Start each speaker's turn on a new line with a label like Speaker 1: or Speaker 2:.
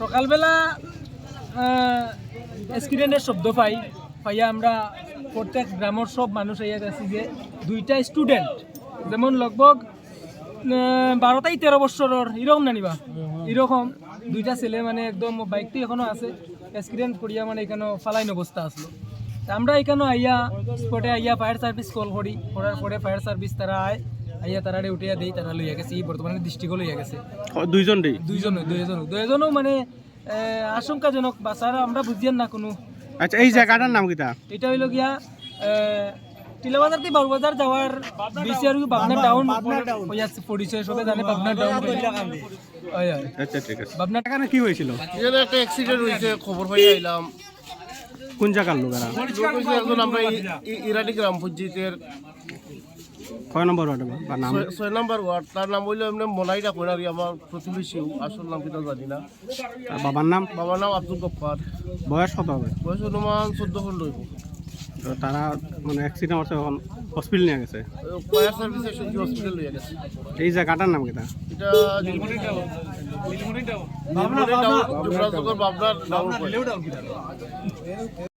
Speaker 1: সকালবেলা স্ক্রিনের শব্দ পাই, পাইয়া আমরা প্রত্যেক গ্রামের সব মানুষ আইয়া আছি যে দুইটা স্টুডেন্ট যেমন লগভগ বারোটাই তেরো বছরের, এরকম নানিবা এরকম, দুইটা ছেলে মানে একদম বাইকটি এখনও আছে এক্সিডেন্ট করিয়া মানে এখানে ফালাইন অবস্থা আসলো আমরা এখানে আইয়া স্পটে আইয়া ফায়ার সার্ভিস কল করি, করার পরে ফায়ার সার্ভিস তারা আয়। আইয়া তারা উঠিয়া দেই তারা লইয়া গেছে এই বর্তমানে ডিস্ট্রিক্টও লইয়া গেছে।
Speaker 2: দুইজন দেই?
Speaker 1: দুইজন দুইজন দুইজনও মানে আশঙ্কাজনক বাচ্চারা আমরা বুঝিয়ান না কোনো।
Speaker 2: আচ্ছা এই জায়গাটার নাম কিটা
Speaker 1: এটা হইল গিয়া টিলাবাজার থেকে বাবুবাজার যাওয়ার পাবনা টাউন। পরিচয় সবে জানে পাবনা টাউন।
Speaker 2: আচ্ছা ঠিক আছে।
Speaker 1: পাবনা
Speaker 2: এখানে কি হয়েছিল?
Speaker 3: এখানে একটা অ্যাক্সিডেন্ট হয়েছে খবর পাই আইলাম।
Speaker 2: কোন জায়গার লোকেরা?
Speaker 3: লোক আমরা ইরানি গ্রাম পঞ্চায়েতের
Speaker 2: কয় নম্বর ওয়ার্ডে বা- বা নাম?
Speaker 3: ছয়- নম্বর ওয়ার্ড তার নাম হইল এমনি মনাই রাখবেন আর আমার প্রতিবেশী আসল নাম কিনা জানি না।
Speaker 2: আর বাবার নাম?
Speaker 3: বাবার নাম আব্দুল গফার।
Speaker 2: বয়স কত হবে?
Speaker 3: বয়স অনুমান চোদ্দ রইব
Speaker 2: তারা মানে অ্যাক্সিডেন্ট হচ্ছে এখন হসপিটাল নিয়ে গেছে?
Speaker 3: ফায়ার সার্ভিসে সত্যি হসপিটাল লইয়া গেছে।
Speaker 2: এই জায়গাটার নাম কিটা?
Speaker 3: এটা নীলমণি টাউন নীলমণি টাউন যুবরাজনগর বাবনার টাউন